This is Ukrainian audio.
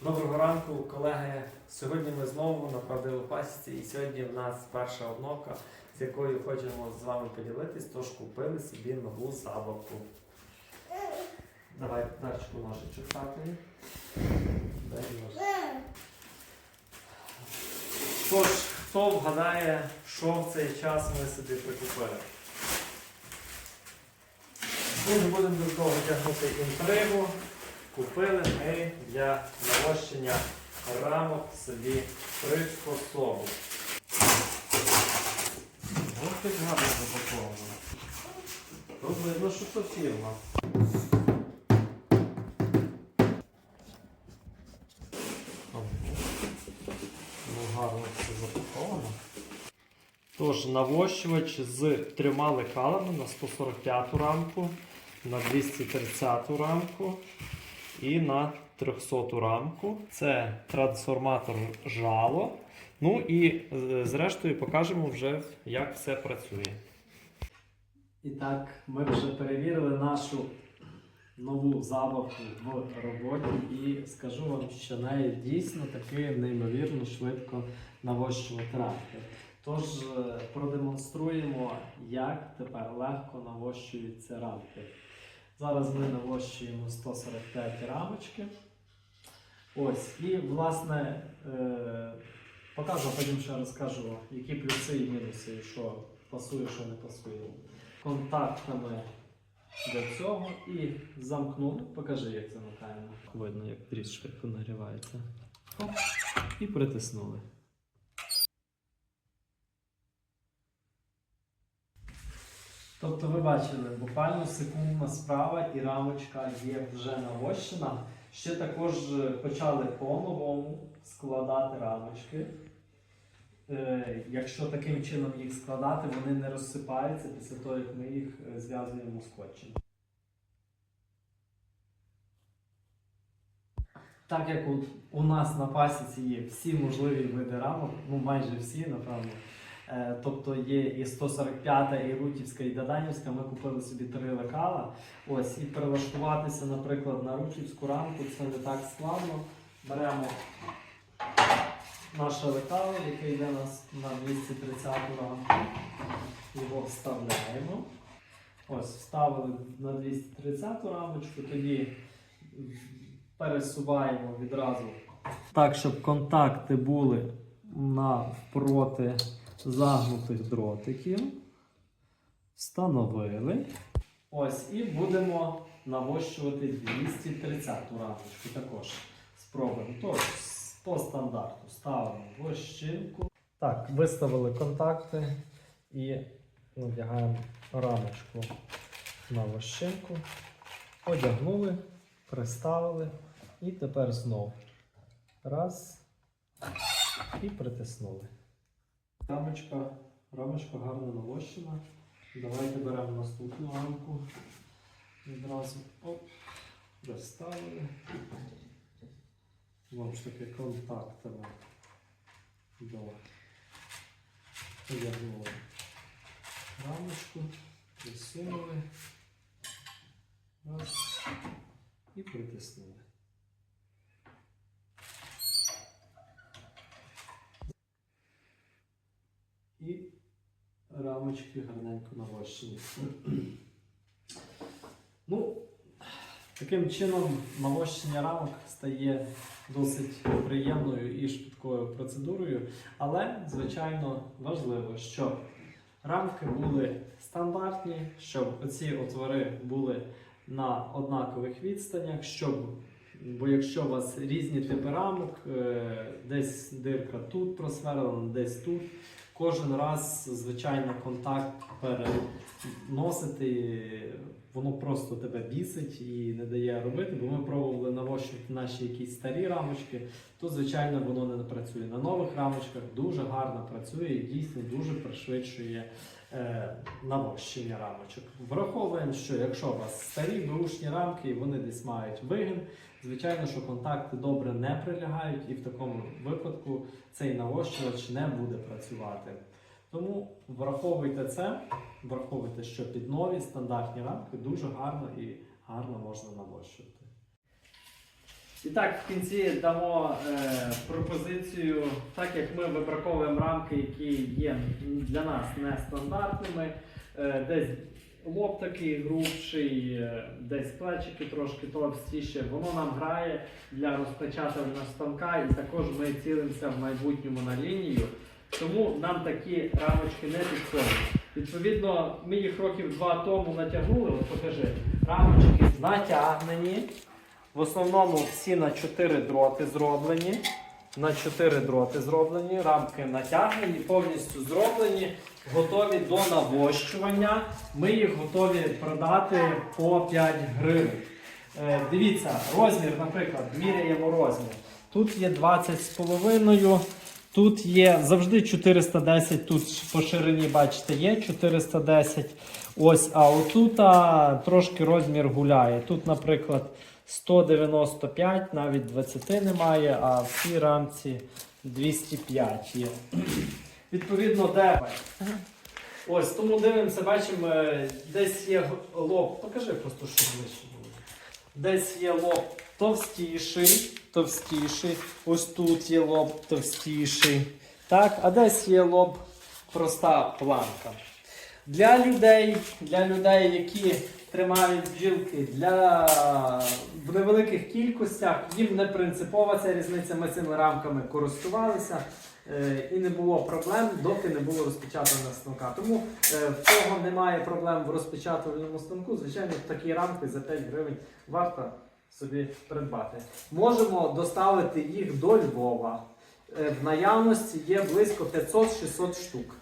Доброго ранку, колеги. Сьогодні ми знову на правдивій пасіці, і сьогодні в нас перша однока, з якою хочемо з вами поділитись, тож купили собі нову забавку. Давай дачку ножичок татові. Дай ножик. Тож, хто вгадає, що в цей час ми собі прикупили? Ми не будемо до того тягнути інтригу. Купили ми для нарощення рамок собі приспособу. Ось як гарно запаковано. Тут видно, що це фірма. Ну, гарно все запаковано. Тож, навощувач з трьома лекалами на 145 рамку, на 230 рамку і на 300 рамку. Це трансформатор жало. Ну і е, зрештою покажемо вже, як все працює. І так, ми вже перевірили нашу нову забавку в роботі і скажу вам, що нею дійсно таки неймовірно швидко навощувати рамки. Тож е, продемонструємо, як тепер легко навощуються рамки. Зараз ми навощуємо 145 рамочки. Ось, і власне е, покажу, потім ще розкажу, які плюси і мінуси, що пасує, що не пасує. Контактами до цього і замкнули. Покажи, як замикаємо. Видно, як швидко нагрівається. Оп, і притиснули. Тобто ви бачили, буквально секундна справа і рамочка є вже навощена. Ще також е, почали по-новому складати рамочки. Е, якщо таким чином їх складати, вони не розсипаються після того, як ми їх е, зв'язуємо скотчем. Так як у, у нас на пасіці є всі можливі види рамок, ну майже всі, напевно. Е, Тобто є і 145-та, і Рутівська, і Даданівська. Ми купили собі три лекала. Ось, і перелаштуватися, наприклад, на Рутівську рамку це не так складно. Беремо наше лекало, яке йде нас на 230 рамку. Його вставляємо. Ось, вставили на 230 рамочку, тоді пересуваємо відразу. Так, щоб контакти були навпроти загнутих дротиків. Встановили. Ось, і будемо навощувати 230 рамочку також. Спробуємо. Тож, по стандарту ставимо вощинку. Так, виставили контакти і надягаємо рамочку на вощинку. Одягнули, приставили і тепер знов. Раз. І притиснули. Рамочка, рамочка гарно навощена. Давайте беремо наступну рамку. Відразу оп, приставили. Знову ж таки контактами до одягнули рамочку, присунули. Раз. І притиснули. І рамочки гарненько навощені. ну, таким чином навощення рамок стає досить приємною і швидкою процедурою, але, звичайно, важливо, щоб рамки були стандартні, щоб оці отвори були на однакових відстанях, щоб Бо якщо у вас різні типи рамок, е, десь дирка тут просверлена, десь тут, кожен раз, звичайно, контакт переносити, воно просто тебе бісить і не дає робити, бо ми пробували навощувати наші якісь старі рамочки, то, звичайно, воно не працює. На нових рамочках дуже гарно працює і дійсно дуже пришвидшує е, навощення рамочок. Враховуємо, що якщо у вас старі бушні рамки і вони десь мають вигін, звичайно, що контакти добре не прилягають, і в такому випадку цей навощувач не буде працювати. Тому враховуйте це, враховуйте, що під нові стандартні рамки дуже гарно і гарно можна навощувати. І так, в кінці дамо е, пропозицію, так як ми вибраковуємо рамки, які є для нас нестандартними, е, десь лоб такий грубший, е, десь плечики трошки товстіші, воно нам грає для розпечатування станка і також ми цілимося в майбутньому на лінію. Тому нам такі рамочки не підходять. Відповідно, ми їх років два тому натягнули. От покажи, рамочки натягнені. В основному всі на 4 дроти зроблені. На 4 дроти зроблені, рамки натягнені, повністю зроблені, готові до навощування. Ми їх готові продати по 5 гривень. Е, дивіться, розмір, наприклад, міряємо розмір. Тут є 20,5. Тут є завжди 410, тут по ширині, бачите, є 410. Ось, а отут а, трошки розмір гуляє. Тут, наприклад, 195, навіть 20 немає, а в цій рамці 205 є. Відповідно, де. Ось, тому дивимося, бачимо, е, десь є лоб. Покажи просто, що ближче було. Десь є лоб товстіший, товстіший. Ось тут є лоб товстіший. Так, а десь є лоб проста планка. Для людей, для людей, які тримають бджілки для в невеликих кількостях, їм не принципова ця різниця. Ми цими рамками користувалися е, і не було проблем, доки не було розпечатаного станка. Тому е, в кого немає проблем в розпечатувальному станку, звичайно, такі рамки за 5 гривень варто собі придбати. Можемо доставити їх до Львова. Е, В наявності є близько 500-600 штук.